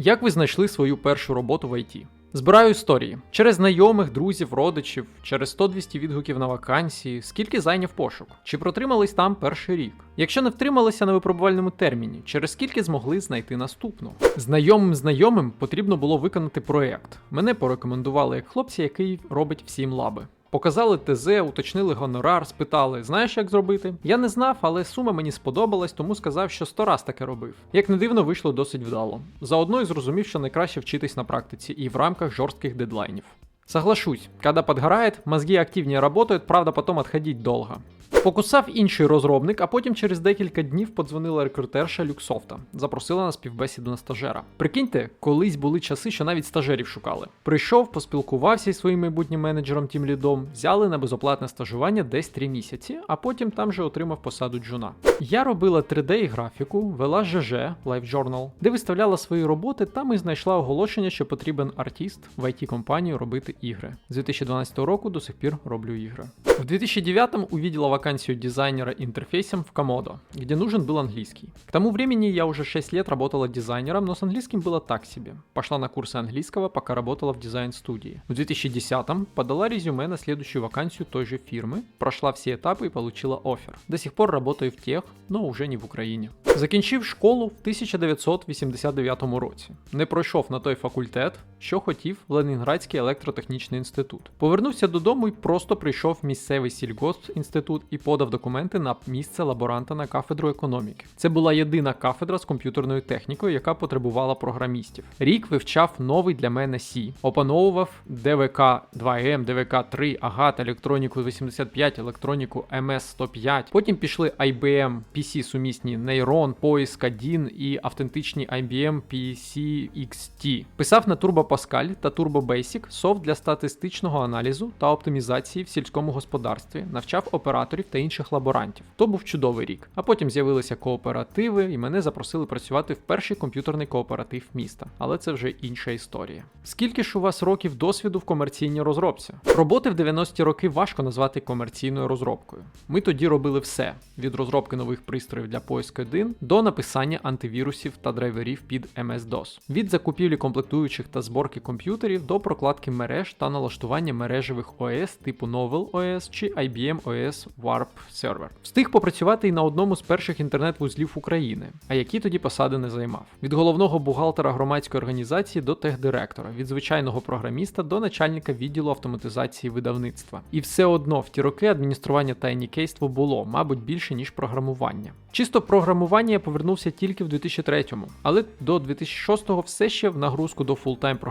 Як ви знайшли свою першу роботу в ІТ? Збираю історії через знайомих, друзів, родичів, через 100-200 відгуків на вакансії, скільки зайняв пошук, чи протримались там перший рік. Якщо не втрималися на випробувальному терміні, через скільки змогли знайти наступну. Знайомим знайомим потрібно було виконати проєкт. Мене порекомендували як хлопця, який робить всім лаби. Показали ТЗ, уточнили гонорар, спитали, знаєш, як зробити? Я не знав, але сума мені сподобалась, тому сказав, що сто раз таке робив. Як не дивно, вийшло досить вдало. Заодно й зрозумів, що найкраще вчитись на практиці і в рамках жорстких дедлайнів. Соглашусь, когда подгорает, мозги активнее работают, правда потом отходить долго. Покусав інший розробник, а потім через декілька днів подзвонила рекрутерша Люксофта, запросила на співбесіду на стажера. Прикиньте, колись були часи, що навіть стажерів шукали. Прийшов, поспілкувався із своїм майбутнім менеджером тім лідом, взяли на безоплатне стажування десь 3 місяці, а потім там же отримав посаду джуна. Я робила 3D графіку, вела ЖЖ Life Journal, де виставляла свої роботи, там і знайшла оголошення, що потрібен артист в it компанію робити ігри. З 2012 року до сих пір роблю ігри. В 2009 увидела вакансию дизайнера интерфейсом в Komodo, где нужен был английский. К тому времени я уже 6 лет работала дизайнером, но с английским было так себе. Пошла на курсы английского, пока работала в дизайн-студии. В 2010 подала резюме на следующую вакансию той же фирмы, прошла все этапы и получила офер. До сих пор работаю в тех, но уже не в Україні. Закінчив школу в 1989 році. Не пройшов на той факультет, що хотів Ленінградський електротехнічний інститут. Повернувся додому і просто прийшов в місцевий сільгоспінститут і подав документи на місце лаборанта на кафедру економіки. Це була єдина кафедра з комп'ютерною технікою, яка потребувала програмістів. Рік вивчав новий для мене C, опановував ДВК 2М, ДВК 3, Агат, електроніку 85, електроніку ms 105 Потім пішли IBM PC сумісні Neyron, Poisk 1 і автентичні IBM PC XT. Писав на Turbo Pascal та Turbo Basic софт для статистичного аналізу та оптимізації в сільському господарстві, навчав операторів та інших лаборантів. То був чудовий рік. А потім з'явилися кооперативи, і мене запросили працювати в перший комп'ютерний кооператив міста. Але це вже інша історія. Скільки ж у вас років досвіду в комерційній розробці? Роботи в 90-ті роки важко назвати комерційною розробкою. Ми тоді робили все: від розробки нових пристроїв для поиску 1 до написання антивірусів та драйверів під MS-DOS, від закупівлі комплектуючих та зборки комп'ютерів до прокладки мереж та налаштування мережевих ОС типу Novel OS чи IBM OS Warp Server. Встиг попрацювати і на одному з перших інтернет-вузлів України, а які тоді посади не займав. Від головного бухгалтера громадської організації до техдиректора, від звичайного програміста до начальника відділу автоматизації видавництва. І все одно в ті роки адміністрування тайнікейству було, мабуть, більше ніж програмування. Чисто програмування я повернувся тільки в 2003-му, але до 2006-го все ще в нагрузку до фултайм програмування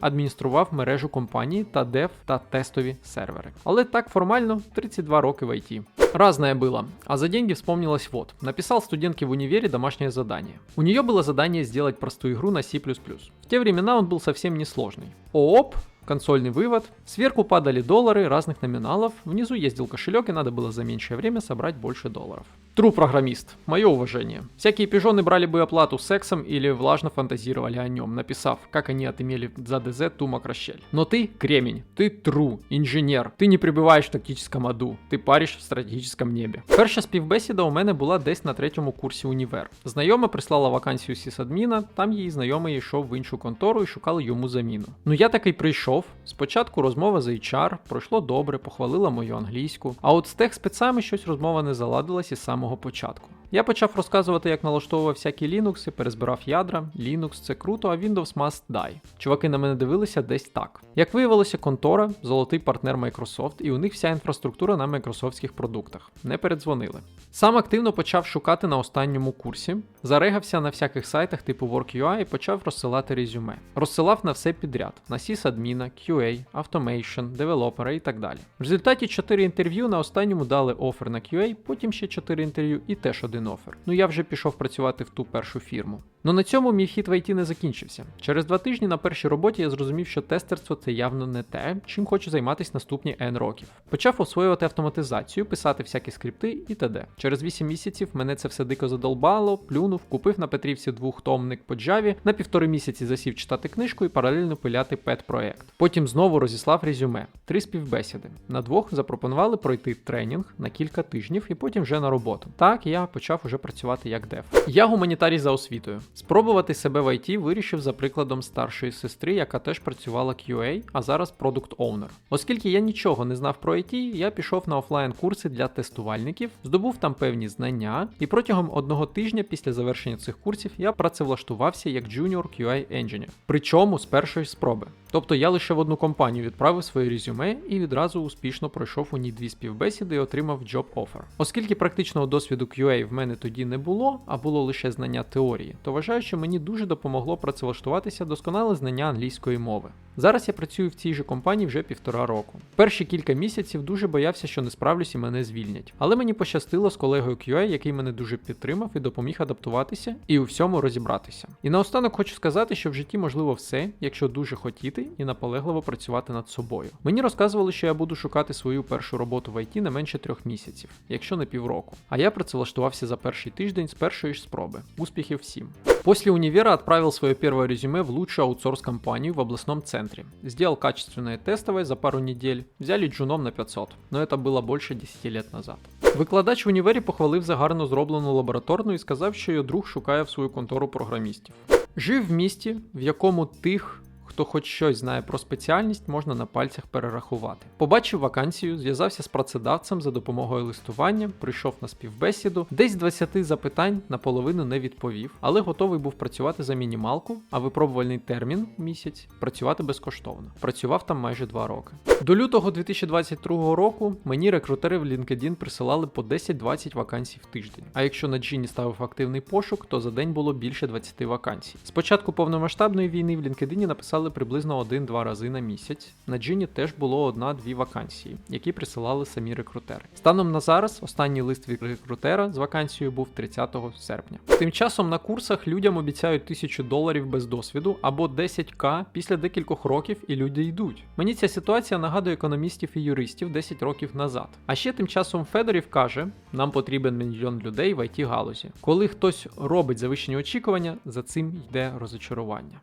адміністрував мережу компанії та дев та тестові сервери. Але так формально 32 роки в IT. Разное было. А за деньги вспомнилось вот. Написал студентке в универе домашнее задание. У нее было задание сделать простую игру на C++. В те времена он был совсем несложный. ООП, консольный вывод, сверху падали доллары разных номиналов, внизу ездил кошелек и надо было за меньшее время собрать больше долларов. True программист, мое уважение. Всякие пижоны брали бы оплату сексом или влажно фантазировали о нем, написав, как они отымели за ДЗ ту макрощель. Но ты кремень, ты true, інженер, ти не прибуваєш в тактичному аду, ти париш в стратегічному небі. Перша співбесіда у мене була десь на третьому курсі універ. Знайома прислала вакансію сісадміна, там її знайомий йшов в іншу контору і шукали йому заміну. Ну я такий прийшов. Спочатку розмова з HR, пройшло добре, похвалила мою англійську. А от з тех спецами щось розмова не заладилась із самого початку. Я почав розказувати, як налаштовував всякі Linux, перезбирав ядра. Linux це круто, а Windows must die. Чуваки на мене дивилися десь так. Як виявилося, контора, золотий партнер Microsoft, і у них вся інфраструктура на майкрософтських продуктах. Не передзвонили. Сам активно почав шукати на останньому курсі, зарегався на всяких сайтах типу WorkUI і почав розсилати резюме. Розсилав на все підряд: на сисадміна, QA, Automation, девелопера і так далі. В результаті 4 інтерв'ю на останньому дали офер на QA, потім ще 4 інтерв'ю і теж один офер. Ну я вже пішов працювати в ту першу фірму. Ну на цьому мій хід в IT не закінчився. Через два тижні на першій роботі я зрозумів, що тестерство це явно не те, чим хочу займатися наступні N років. Почав освоювати автоматизацію, писати всякі скрипти і т.д. Через 8 місяців мене це все дико задолбало, плюнув, купив на Петрівці двохтомник по Java, на півтори місяці засів читати книжку і паралельно пиляти пет проект. Потім знову розіслав резюме, три співбесіди. На двох запропонували пройти тренінг на кілька тижнів і потім вже на роботу. Так я почав уже працювати як дев. Я гуманітарій за освітою. Спробувати себе в IT вирішив за прикладом старшої сестри, яка теж працювала QA, а зараз продукт Owner. Оскільки я нічого не знав про IT, я пішов на офлайн курси для тестувальників, здобув там певні знання, і протягом одного тижня після завершення цих курсів я працевлаштувався як Junior QA Engineer. Причому з першої спроби. Тобто я лише в одну компанію відправив своє резюме і відразу успішно пройшов у ній дві співбесіди і отримав job offer. Оскільки практичного досвіду QA в мене тоді не було, а було лише знання теорії, то вважаю, що мені дуже допомогло працевлаштуватися досконале знання англійської мови. Зараз я працюю в цій же компанії вже півтора року. Перші кілька місяців дуже боявся, що не справлюсь і мене звільнять. Але мені пощастило з колегою QA, який мене дуже підтримав і допоміг адаптуватися і у всьому розібратися. І наостанок хочу сказати, що в житті можливо все, якщо дуже хотіти і наполегливо працювати над собою. Мені розказували, що я буду шукати свою першу роботу в ІТ не менше трьох місяців, якщо не півроку. А я працевлаштувався за перший тиждень з першої ж спроби. Успіхів всім! После универа отправил свое первое резюме в лучшую аутсорс-компанию в областном центре. Сделал качественное тестовое за пару недель. Взяли джуном на 500, но это было больше 10 лет назад. Викладач в універі похвалив за гарно зроблену лабораторну і сказав, що його друг шукає в свою контору програмістів. Жив в місті, в якому тих, хто хоч щось знає про спеціальність, можна на пальцях перерахувати. Побачив вакансію, зв'язався з працедавцем за допомогою листування, прийшов на співбесіду, десь 20 запитань наполовину не відповів, але готовий був працювати за мінімалку, а випробувальний термін місяць працювати безкоштовно. Працював там майже 2 роки. До лютого 2022 року мені рекрутери в LinkedIn присилали по 10-20 вакансій в тиждень. А якщо на Джині ставив активний пошук, то за день було більше 20 вакансій. Спочатку повномасштабної війни в LinkedIn написали приблизно 1-2 рази на місяць. На Джині теж було одна-дві вакансії, які присилали самі рекрутери. Станом на зараз останній лист від рекрутера з вакансією був 30 серпня. Тим часом на курсах людям обіцяють 1000 доларів без досвіду або 10к після декількох років, і люди йдуть. Мені ця ситуація нагадує економістів і юристів 10 років назад. А ще тим часом Федорів каже: нам потрібен мільйон людей в it галузі. Коли хтось робить завищені очікування, за цим йде розочарування.